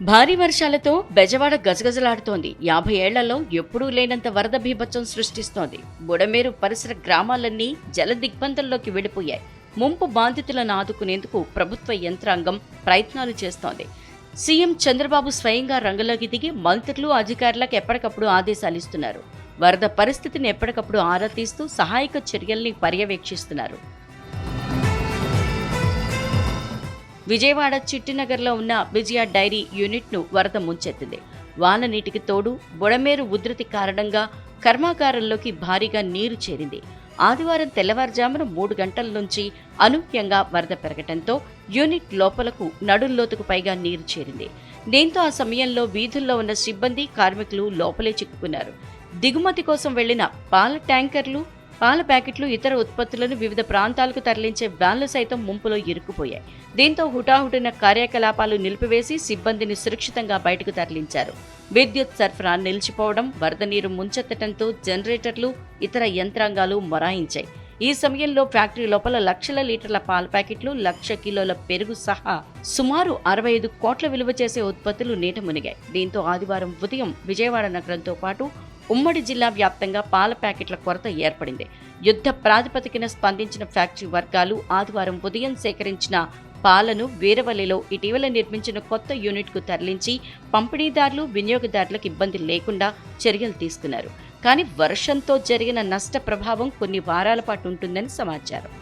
భారీ వర్షాలతో బెజవాడ గజగజలాడుతోంది. యాభై ఏళ్ళలో ఎప్పుడూ లేనంత వరద బీభత్సం సృష్టిస్తోంది. బుడమేరు పరిసర గ్రామాలన్నీ జల దిగ్బంధంలోకి వెళ్ళిపోయాయి. ముంపు బాధితులను ఆదుకునేందుకు ప్రభుత్వ యంత్రాంగం ప్రయత్నాలు చేస్తోంది. సీఎం చంద్రబాబు స్వయంగా రంగంలోకి దిగి మంత్రులు అధికారులకు ఎప్పటికప్పుడు ఆదేశాలు ఇస్తున్నారు. వరద పరిస్థితిని ఎప్పటికప్పుడు ఆరా తీస్తూ సహాయక చర్యల్ని పర్యవేక్షిస్తున్నారు. విజయవాడ చిట్టినగర్లో ఉన్న విజయ డైరీ యూనిట్ను వరద ముంచెత్తింది. వాన నీటికి తోడు బుడమేరు ఉధృతి కారణంగా కర్మాగారంలోకి భారీగా నీరు చేరింది. ఆదివారం తెల్లవారుజామున మూడు గంటల నుంచి అనూహ్యంగా వరద పెరగటంతో యూనిట్ లోపలకు నడుల్లోతుకు పైగా నీరు చేరింది. దీంతో ఆ సమయంలో వీధుల్లో ఉన్న సిబ్బంది కార్మికులు లోపలే చిక్కుకున్నారు. దిగుమతి కోసం వెళ్ళిన పాల ట్యాంకర్లు పాల ప్యాకెట్లు ఇతర ఉత్పత్తులను వివిధ ప్రాంతాలకు తరలించే వ్యాన్లు సైతం ముంపులో ఇరుక్కుపోయాయి. దీంతో హుటాహుటిన కార్యకలాపాలు నిలిపివేసి సిబ్బందిని సురక్షితంగా బయటకు తరలించారు. విద్యుత్ సరఫరా నిలిచిపోవడం వరద నీరు ముంచెత్తడంతో జనరేటర్లు ఇతర యంత్రాంగాలు మొరాయించాయి. ఈ సమయంలో ఫ్యాక్టరీ లోపల లక్షల లీటర్ల పాల ప్యాకెట్లు లక్ష కిలోల పెరుగు సహా సుమారు అరవై ఐదు కోట్ల విలువ చేసే ఉత్పత్తులు నీట మునిగాయి. దీంతో ఆదివారం ఉదయం విజయవాడ నగరంతో పాటు ఉమ్మడి జిల్లా వ్యాప్తంగా పాల ప్యాకెట్ల కొరత ఏర్పడింది. యుద్ధ ప్రాతిపదికన స్పందించిన ఫ్యాక్టరీ వర్గాలు ఆదివారం ఉదయం సేకరించిన పాలను వీరవల్లిలో ఇటీవల నిర్మించిన కొత్త యూనిట్కు తరలించి పంపిణీదారులు వినియోగదారులకు ఇబ్బంది లేకుండా చర్యలు తీసుకున్నారు. కానీ వర్షంతో జరిగిన నష్ట ప్రభావం కొన్ని వారాల పాటు ఉంటుందని సమాచారం.